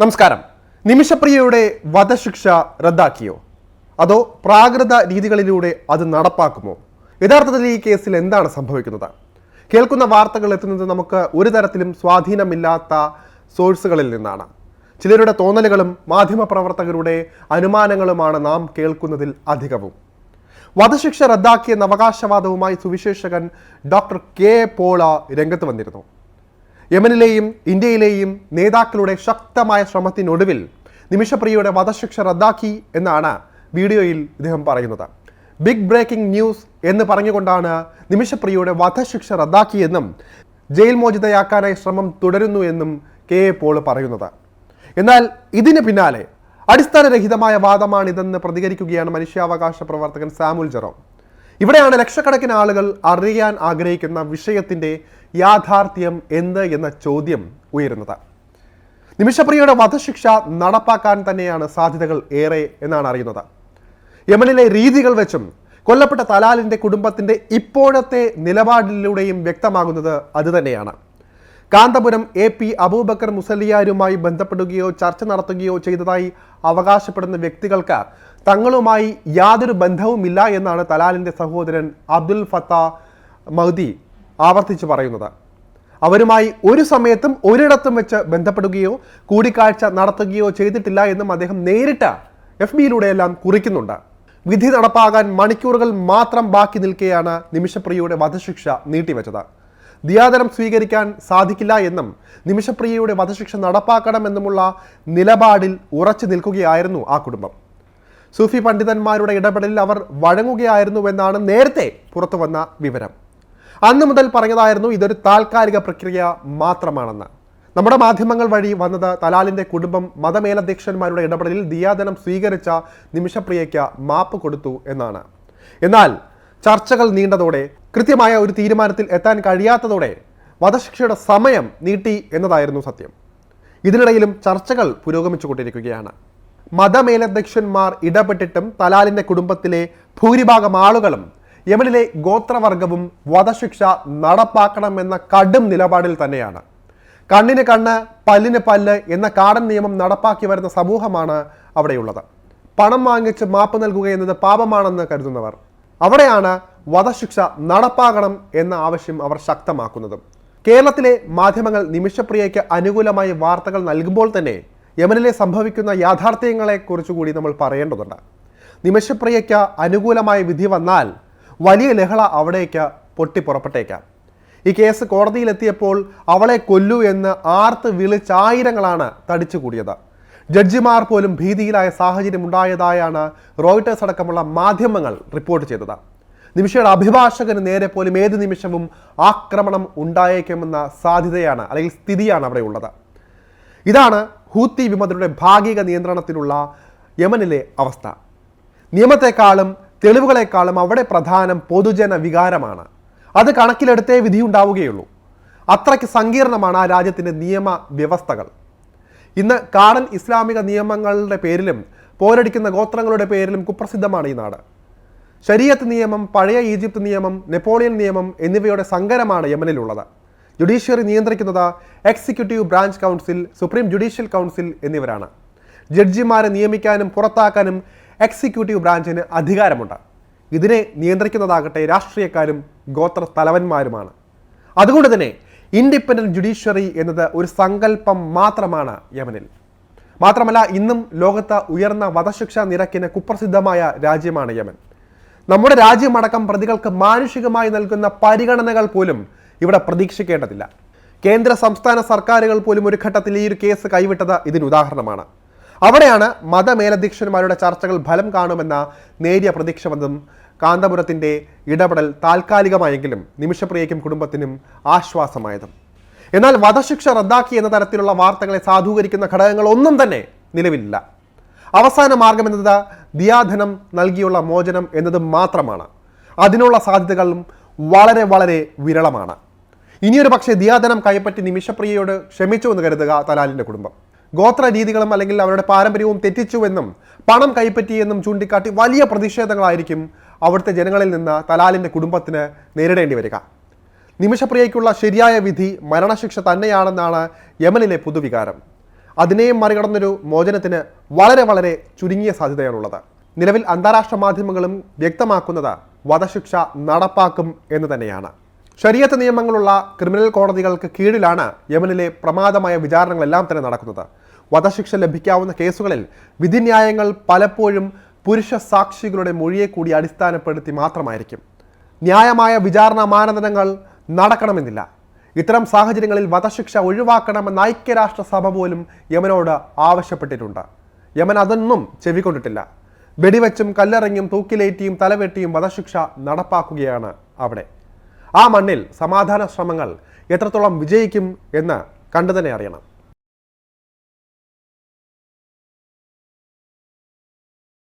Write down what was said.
നമസ്കാരം. നിമിഷപ്രിയയുടെ വധശിക്ഷ റദ്ദാക്കിയോ? അതോ പ്രാകൃത രീതികളിലൂടെ അത് നടപ്പാക്കുമോ? യഥാർത്ഥത്തിൽ ഈ കേസിൽ എന്താണ് സംഭവിക്കുന്നത്? കേൾക്കുന്ന വാർത്തകൾ എത്തുന്നത് നമുക്ക് ഒരു തരത്തിലും സ്വാധീനമില്ലാത്ത സോഴ്സുകളിൽ നിന്നാണ്. ചിലരുടെ തോന്നലുകളും മാധ്യമപ്രവർത്തകരുടെ അനുമാനങ്ങളുമാണ് നാം കേൾക്കുന്നതിൽ അധികവും. വധശിക്ഷ റദ്ദാക്കിയെന്ന അവകാശവാദവുമായി സുവിശേഷകൻ ഡോക്ടർ കെ പോള രംഗത്ത് വന്നിരുന്നു. യമനിലെയും ഇന്ത്യയിലെയും നേതാക്കളുടെ ശക്തമായ ശ്രമത്തിനൊടുവിൽ നിമിഷപ്രിയയുടെ വധശിക്ഷ റദ്ദാക്കി എന്നാണ് വീഡിയോയിൽ ഇദ്ദേഹം പറയുന്നത്. ബിഗ് ബ്രേക്കിംഗ് ന്യൂസ് എന്ന് പറഞ്ഞുകൊണ്ടാണ് നിമിഷപ്രിയയുടെ വധശിക്ഷ റദ്ദാക്കിയെന്നും ജയിൽ മോചിതയാക്കാനായി ശ്രമം തുടരുന്നു എന്നും കെ എ പോൾ പറയുന്നത്. എന്നാൽ ഇതിന് പിന്നാലെ അടിസ്ഥാനരഹിതമായ വാദമാണിതെന്ന് പ്രതികരിക്കുകയാണ് മനുഷ്യാവകാശ പ്രവർത്തകൻ സാമുൽ ജെറോം. ഇവിടെയാണ് ലക്ഷക്കണക്കിന് ആളുകൾ അറിയാൻ ആഗ്രഹിക്കുന്ന വിഷയത്തിന്റെ യാഥാർത്ഥ്യം എന്ത് എന്ന ചോദ്യം ഉയരുന്നത്. നിമിഷപ്രിയയുടെ വധശിക്ഷ നടപ്പാക്കാൻ തന്നെയാണ് സാധ്യതകൾ ഏറെ എന്നാണ് അറിയുന്നത്. യമനിലെ രീതികൾ വെച്ചും കൊല്ലപ്പെട്ട തലാലിന്റെ കുടുംബത്തിന്റെ ഇപ്പോഴത്തെ നിലപാടിലൂടെയും വ്യക്തമാകുന്നത് അതുതന്നെയാണ് കാന്തപുരം എ പി അബൂബക്കർ മുസലിയാരുമായി ബന്ധപ്പെടുകയോ ചർച്ച നടത്തുകയോ ചെയ്തതായി അവകാശപ്പെടുന്ന വ്യക്തികൾക്ക് തങ്ങളുമായി യാതൊരു ബന്ധവുമില്ല എന്നാണ് തലാലിന്റെ സഹോദരൻ അബ്ദുൽ ഫത്ത മൗദി ആവർത്തിച്ച് പറയുന്നത്. അവരുമായി ഒരു സമയത്തും ഒരിടത്തും വെച്ച് ബന്ധപ്പെടുകയോ കൂടിക്കാഴ്ച നടത്തുകയോ ചെയ്തിട്ടില്ല എന്നും അദ്ദേഹം നേരിട്ട് എഫ് ബിയിലൂടെയെല്ലാം കുറിക്കുന്നുണ്ട്. വിധി നടപ്പാകാൻ മണിക്കൂറുകൾ മാത്രം ബാക്കി നിൽക്കെയാണ് നിമിഷപ്രിയയുടെ വധശിക്ഷ നീട്ടിവെച്ചത്. ദിയാദനം സ്വീകരിക്കാൻ സാധിക്കില്ല എന്നും നിമിഷപ്രിയയുടെ വധശിക്ഷ നടപ്പാക്കണമെന്നുമുള്ള നിലപാടിൽ ഉറച്ചു നിൽക്കുകയായിരുന്നു ആ കുടുംബം. സൂഫി പണ്ഡിതന്മാരുടെ ഇടപെടലിൽ അവർ വഴങ്ങുകയായിരുന്നുവെന്നാണ് നേരത്തെ പുറത്തു വന്ന വിവരം. അന്ന് മുതൽ പറഞ്ഞതായിരുന്നു ഇതൊരു താൽക്കാലിക പ്രക്രിയ മാത്രമാണെന്ന്. നമ്മുടെ മാധ്യമങ്ങൾ വഴി വന്നത് തലാലിന്റെ കുടുംബം മതമേലധ്യക്ഷന്മാരുടെ ഇടപെടലിൽ ദിയാദനം സ്വീകരിച്ച നിമിഷപ്രിയയ്ക്ക് മാപ്പ് കൊടുത്തു എന്നാണ്. എന്നാൽ ചർച്ചകൾ നീണ്ടതോടെ കൃത്യമായ ഒരു തീരുമാനത്തിൽ എത്താൻ കഴിയാത്തതോടെ വധശിക്ഷയുടെ സമയം നീട്ടി എന്നതായിരുന്നു സത്യം. ഇതിനിടയിലും ചർച്ചകൾ പുരോഗമിച്ചുകൊണ്ടിരിക്കുകയാണ്. മതമേലധ്യക്ഷന്മാർ ഇടപെട്ടിട്ടും തലാലിന്റെ കുടുംബത്തിലെ ഭൂരിഭാഗം ആളുകളും യമനിലെ ഗോത്രവർഗവും വധശിക്ഷ നടപ്പാക്കണമെന്ന കടും നിലപാടിൽ തന്നെയാണ്. കണ്ണിന് കണ്ണ് പല്ലിന് പല്ല് എന്ന കാടൻ നിയമം നടപ്പാക്കി വരുന്ന സമൂഹമാണ് അവിടെയുള്ളത്. പണം വാങ്ങിച്ച് മാപ്പ് നൽകുക എന്നത് പാപമാണെന്ന് കരുതുന്നവർ. അവിടെയാണ് വധശിക്ഷ നടപ്പാക്കണം എന്ന ആവശ്യം അവർ ശക്തമാക്കുന്നതും. കേരളത്തിലെ മാധ്യമങ്ങൾ നിമിഷപ്രിയയ്ക്ക് അനുകൂലമായി വാർത്തകൾ നൽകുമ്പോൾ തന്നെ യമനിലെ സംഭവിക്കുന്ന യാഥാർത്ഥ്യങ്ങളെ കുറിച്ചുകൂടി നമ്മൾ പറയേണ്ടതുണ്ട്. നിമിഷപ്രിയയ്ക്ക് അനുകൂലമായ വിധി വന്നാൽ വലിയ ലഹള അവിടേക്ക് പൊട്ടിപ്പുറപ്പെട്ടേക്കാം. ഈ കേസ് കോടതിയിലെത്തിയപ്പോൾ അവളെ കൊല്ലൂ എന്ന് ആർത്ത് വിളിച്ചായിരങ്ങളാണ് തടിച്ചുകൂടിയത്. ജഡ്ജിമാർ പോലും ഭീതിയിലായ സാഹചര്യം ഉണ്ടായതായാണ് റോയിട്ടേഴ്സ് അടക്കമുള്ള മാധ്യമങ്ങൾ റിപ്പോർട്ട് ചെയ്തത്. നിമിഷയുടെ അഭിഭാഷകന് നേരെ പോലും ഏത് നിമിഷവും ആക്രമണം ഉണ്ടായേക്കുമെന്ന സാധ്യതയാണ് അല്ലെങ്കിൽ സ്ഥിതിയാണ് അവിടെ ഉള്ളത്. ഇതാണ് ഹൂത്തി വിമതരുടെ ഭാഗിക നിയന്ത്രണത്തിലുള്ള യമനിലെ അവസ്ഥ. നിയമത്തെക്കാളും തെളിവുകളെക്കാളും അവിടെ പ്രധാനം പൊതുജന വികാരമാണ്. അത് കണക്കിലെടുത്തേ വിധി ഉണ്ടാവുകയുള്ളൂ അത്രയ്ക്ക് സങ്കീർണമാണ് ആ രാജ്യത്തിന്റെ നിയമ വ്യവസ്ഥകൾ. ഇന്ന് കാടൻ ഇസ്ലാമിക നിയമങ്ങളുടെ പേരിലും പോരടിക്കുന്ന ഗോത്രങ്ങളുടെ പേരിലും കുപ്രസിദ്ധമാണ് ഈ നാട്. ശരീഅത്ത് നിയമം പഴയ ഈജിപ്ത് നിയമം നെപ്പോളിയൻ നിയമം എന്നിവയുടെ സങ്കരമാണ് യമനിലുള്ളത്. ജുഡീഷ്യറി നിയന്ത്രിക്കുന്നത് executive branch council supreme judicial council എന്നിവരാണ്. ജഡ്ജിമാരെ നിയമിക്കാനും പുറത്താക്കാനും എക്സിക്യൂട്ടീവ് ബ്രാഞ്ചിന് അധികാരമുണ്ട്. ഇതിനെ നിയന്ത്രിക്കുന്നതാകട്ടെ രാഷ്ട്രീയക്കാരും ഗോത്ര തലവന്മാരുമാണ്. അതുകൊണ്ട് തന്നെ ഇൻഡിപെൻഡന്റ് ജുഡീഷ്യറി എന്നത് ഒരു സങ്കല്പം മാത്രമാണ് യമനിൽ. മാത്രമല്ല ഇന്നും ലോകത്ത് ഉയർന്ന വധശിക്ഷ നിരക്കിന് കുപ്രസിദ്ധമായ രാജ്യമാണ് യമൻ. നമ്മുടെ രാജ്യമടക്കം പ്രതികൾക്ക് മാനുഷികമായി നൽകുന്ന പരിഗണനകൾ പോലും ഇവിടെ പ്രതീക്ഷിക്കേണ്ടതില്ല. കേന്ദ്ര സംസ്ഥാന സർക്കാരുകൾ പോലും ഒരു ഘട്ടത്തിൽ ഈ ഒരു കേസ് കൈവിട്ടത് ഇതിന് ഉദാഹരണമാണ്. അവിടെയാണ് മതമേലധ്യക്ഷന്മാരുടെ ചർച്ചകൾ ഫലം കാണുമെന്ന നേരിയ പ്രതീക്ഷ വന്നതും കാന്തപുരത്തിന്റെ ഇടപെടൽ താൽക്കാലികമായെങ്കിലും നിമിഷപ്രിയയ്ക്കും കുടുംബത്തിനും ആശ്വാസമായതും. എന്നാൽ വധശിക്ഷ റദ്ദാക്കി എന്ന തരത്തിലുള്ള വാർത്തകളെ സാധൂകരിക്കുന്ന ഘടകങ്ങൾ ഒന്നും തന്നെ നിലവിലില്ല. അവസാന മാർഗം എന്നത് ദിയാധനം നൽകിയുള്ള മോചനം എന്നത് മാത്രമാണ്. അതിനുള്ള സാധ്യതകളും വളരെ വളരെ വിരളമാണ്. ഇനിയൊരു പക്ഷേ ദിയാധനം കൈപ്പറ്റി നിമിഷപ്രിയയോട് ക്ഷമിച്ചു എന്ന് കരുതുക തലാലിന്റെ കുടുംബം. ഗോത്ര രീതികളും അല്ലെങ്കിൽ അവരുടെ പാരമ്പര്യവും തെറ്റിച്ചുവെന്നും പണം കൈപ്പറ്റിയെന്നും ചൂണ്ടിക്കാട്ടി വലിയ പ്രതിഷേധങ്ങളായിരിക്കും അവിടുത്തെ ജനങ്ങളിൽ നിന്ന് തലാലിന്റെ കുടുംബത്തിന് നേരിടേണ്ടി വരിക. നിമിഷപ്രിയയ്ക്കുള്ള ശരിയായ വിധി മരണശിക്ഷ തന്നെയാണെന്നാണ് യമനിലെ പൊതുവികാരം. അതിനെയും മറികടന്നൊരു മോചനത്തിന് വളരെ വളരെ ചുരുങ്ങിയ സാധ്യതയാണുള്ളത്. നിലവിൽ അന്താരാഷ്ട്ര മാധ്യമങ്ങളും വ്യക്തമാക്കുന്നത് വധശിക്ഷ നടപ്പാക്കും എന്ന് തന്നെയാണ്. ശരീരത്ത് നിയമങ്ങളുള്ള ക്രിമിനൽ കോടതികൾക്ക് കീഴിലാണ് യമനിലെ പ്രമാദമായ വിചാരണകളെല്ലാം തന്നെ നടക്കുന്നത്. വധശിക്ഷ ലഭിക്കാവുന്ന കേസുകളിൽ വിധിന്യായങ്ങൾ പലപ്പോഴും പുരുഷ സാക്ഷികളുടെ മൊഴിയെ കൂടി അടിസ്ഥാനപ്പെടുത്തി മാത്രമായിരിക്കും. ന്യായമായ വിചാരണ മാനദണ്ഡങ്ങൾ നടക്കണമെന്നില്ല. ഇത്തരം സാഹചര്യങ്ങളിൽ വധശിക്ഷ ഒഴിവാക്കണമെന്ന് ഐക്യരാഷ്ട്രസഭ പോലും യമനോട് ആവശ്യപ്പെട്ടിട്ടുണ്ട്. യമൻ അതൊന്നും ചെവിക്കൊണ്ടിട്ടില്ല. വെടിവെച്ചും കല്ലെറിഞ്ഞും തൂക്കിലേറ്റിയും തലവെട്ടിയും വധശിക്ഷ നടപ്പാക്കുകയാണ് അവിടെ. ആ മണ്ണിൽ സമാധാന ശ്രമങ്ങൾ എത്രത്തോളം വിജയിക്കും എന്ന് കണ്ടു തന്നെ അറിയണം.